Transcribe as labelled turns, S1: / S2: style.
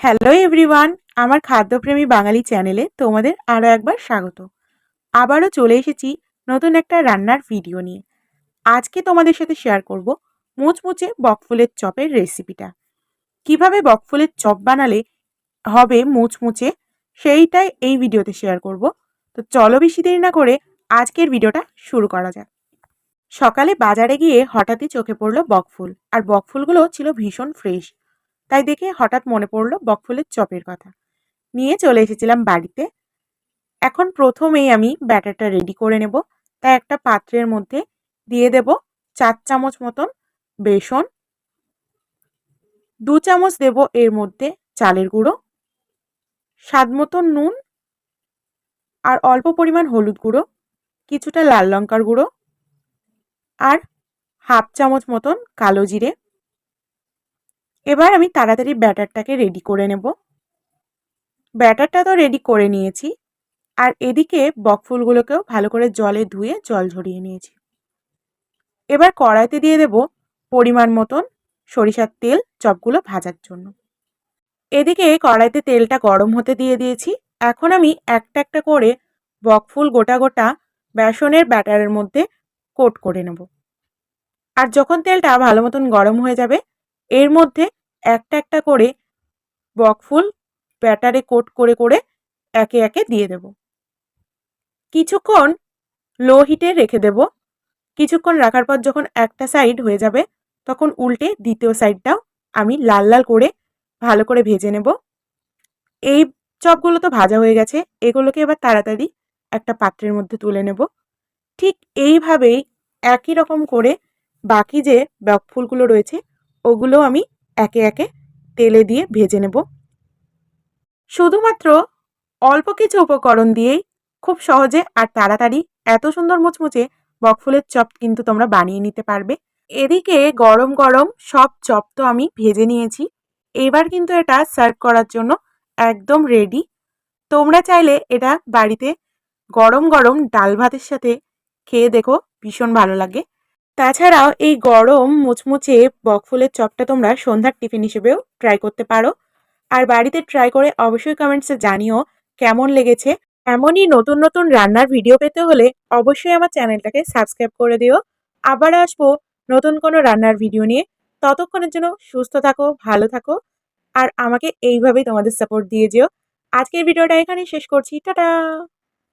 S1: Hello everyone আমার খাদ্যপ্রেমী বাঙালি চ্যানেলে তোমাদের আরও একবার স্বাগত। আবারও চলে এসেছি নতুন একটা রান্নার ভিডিও নিয়ে। আজকে তোমাদের সাথে শেয়ার করব মুচমুচে বকফুলের চপের রেসিপিটা কীভাবে বকফুলের চপ বানালে হবে মুচমুচে, সেইটাই এই ভিডিওতে শেয়ার করব। তো চলো বেশি দেরি না করে আজকের ভিডিওটা শুরু করা যাক। সকালে বাজারে গিয়ে হঠাৎই চোখে পড়ল বকফুল। আর বকফুলগুলো ছিল ভীষণ ফ্রেশ তাই দেখে হঠাৎ মনে পড়ল বকফুলের চপের কথা। নিয়ে চলে এসেছিলাম বাড়িতে। এখন প্রথমেই আমি ব্যাটারটা রেডি করে নেব। তাই একটা পাত্রের মধ্যে দিয়ে দেব চার চামচ মতন বেসন। দু চামচ দেব এর মধ্যে চালের গুঁড়ো। স্বাদ মতন নুন। আর অল্প পরিমাণ হলুদ গুঁড়ো। কিছুটা লাল লঙ্কার গুঁড়ো। আর হাফ চামচ মতন কালো জিরে। এবার আমি তাড়াতাড়ি ব্যাটারটাকে রেডি করে নেব। ব্যাটারটা তো রেডি করে নিয়েছি, আর এদিকে বকফুলগুলোকেও ভালো করে জলে ধুয়ে জল ঝরিয়ে নিয়েছি। এবার কড়াইতে দিয়ে দেব পরিমাণ মতন সরিষার তেল চপগুলো ভাজার জন্য। এদিকে কড়াইতে তেলটা গরম হতে দিয়ে দিয়েছি। এখন আমি একটা একটা করে বকফুল গোটা গোটা বেসনের ব্যাটারের মধ্যে কোট করে নেব। আর যখন তেলটা ভালো মতন গরম হয়ে যাবে, এর মধ্যে একটা একটা করে বকফুল ব্যাটারে কোট করে করে একে একে দিয়ে দেব। কিছুক্ষণ লো হিটে রেখে দেব। কিছুক্ষণ রাখার পর যখন একটা সাইড হয়ে যাবে, তখন উল্টে দ্বিতীয় সাইডটাও আমি লাল লাল করে ভালো করে ভেজে নেব। এই চপগুলো তো ভাজা হয়ে গেছে, এগুলোকে এবার তাড়াতাড়ি একটা পাত্রের মধ্যে তুলে নেব। ঠিক এইভাবেই একই রকম করে বাকি যে বকফুলগুলো রয়েছে ওগুলো আমি একে একে তেলে দিয়ে ভেজে নেব। শুধুমাত্র অল্প কিছু উপকরণ দিয়েই খুব সহজে আর তাড়াতাড়ি এত সুন্দর মুচমুচে বকফুলের চপ কিন্তু তোমরা বানিয়ে নিতে পারবে। এদিকে গরম গরম সব চপ তো আমি ভেজে নিয়েছি। এবার কিন্তু এটা সার্ভ করার জন্য একদম রেডি তোমরা চাইলে এটা বাড়িতে গরম গরম ডাল ভাতের সাথে খেয়ে দেখো, ভীষণ ভালো লাগে। তাছাড়াও এই গরম, মুচমুচে বকফুলের চপটা তোমরা সন্ধ্যার টিফিন হিসেবেও ট্রাই করতে পারো। আর বাড়িতে ট্রাই করে অবশ্যই কমেন্টসে জানিও কেমন লেগেছে। এমনই নতুন নতুন রান্নার ভিডিও পেতে হলে অবশ্যই আমার চ্যানেলটাকে সাবস্ক্রাইব করে দিও। আবার আসব নতুন কোনো রান্নার ভিডিও নিয়ে। ততক্ষণের জন্য সুস্থ থাকো, ভালো থাকো, আর আমাকে এইভাবেই তোমাদের সাপোর্ট দিয়ে যেও। আজকের ভিডিওটা এখানেই শেষ করছি। টাটা!